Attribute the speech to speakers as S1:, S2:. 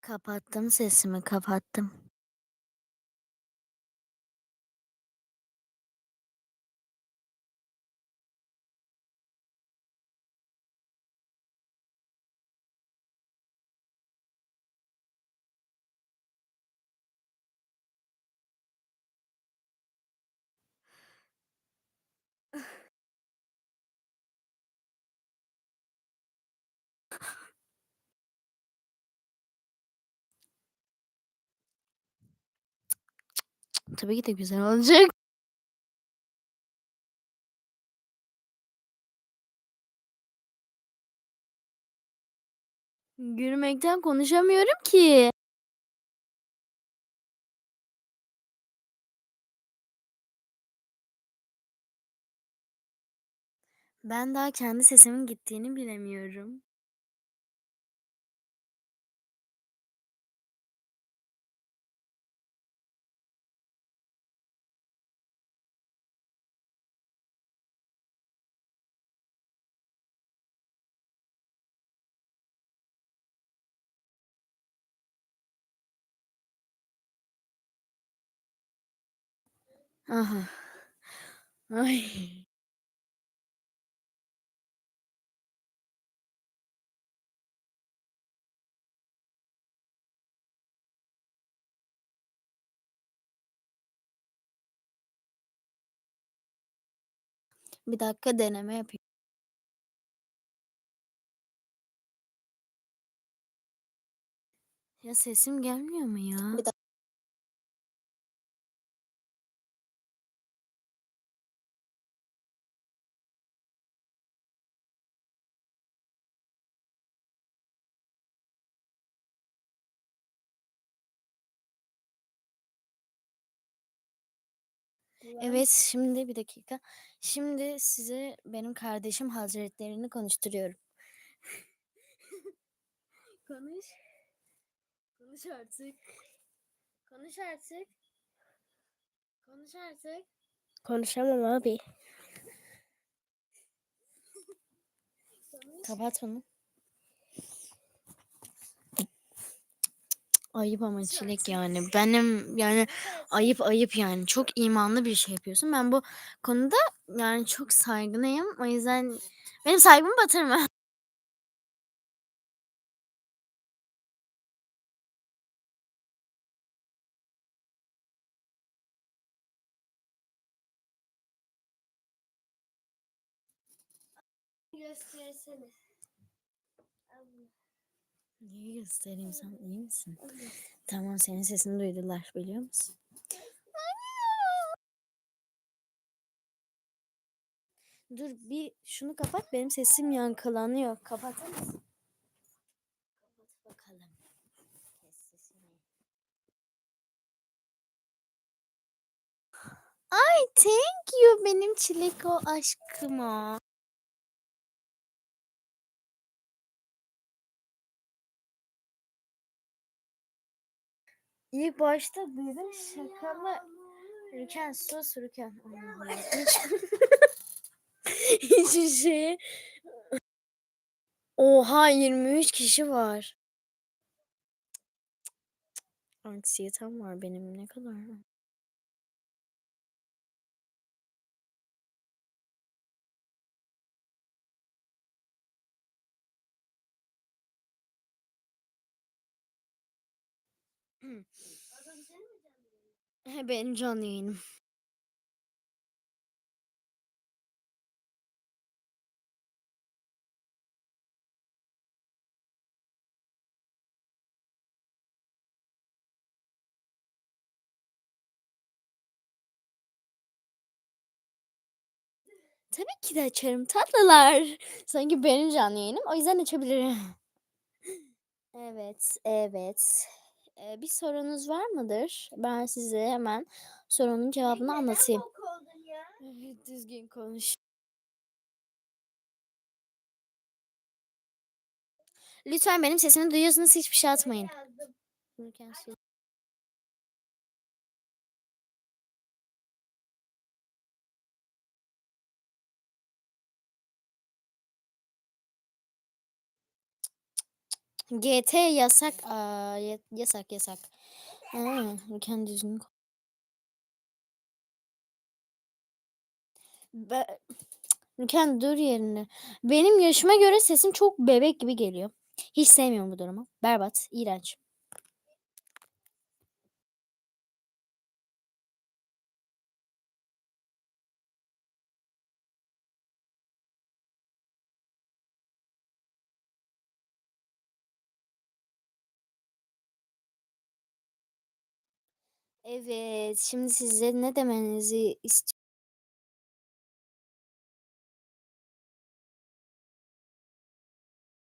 S1: Kapattım sesimi, kapattım. Tabii ki de güzel olacak. Gülmekten konuşamıyorum ki. Ben daha kendi sesimin gittiğini bilemiyorum. Aha. Ay. Bir dakika deneme yapayım. Ya sesim gelmiyor mu ya?
S2: Bir dak
S1: Evet, şimdi bir dakika. Şimdi size benim kardeşim hazretlerini konuşturuyorum. Konuş. Konuş artık. Konuş artık. Konuş artık.
S2: Konuşamam abi.
S1: Kapat bunu. Ayıp ama çilek yani. Benim yani ayıp ayıp yani. Çok imanlı bir şey yapıyorsun. Ben bu konuda yani çok saygılıyım. O yüzden benim saygımı batırma.
S2: Göstersene.
S1: Niye göstereyim sen iyi misin? Tamam senin sesini duydular biliyor musun? Dur bir şunu kapat benim sesim yankılanıyor. Kapatır mısın? Kapat bakalım. Kes sesini. Ay thank you benim çileko aşkıma. İlk başta dedim şaka mı? Rüken sus Rüken. Hiçbir şey. Oha 23 kişi var. Anksiyetem var benim ne kadar. Benim canlı yayınım. Tabii ki de açarım tatlılar. Sanki benim canlı yayınım o yüzden açabilirim. Evet, evet. Ee, bir sorunuz var mıdır? Ben size hemen sorunun cevabını anlatayım. Evet, düzgün konuş. Lütfen benim sesimi duyuyorsunuz hiçbir şey atmayın. GT yasak. Aa, ya- yasak yasak. Aa, düzgün. ko- Be Müken dur yerine. Benim yaşıma göre sesim çok bebek gibi geliyor. Hiç sevmiyorum bu durumu. Berbat, iğrenç. Evet, şimdi size ne demenizi istiyorum.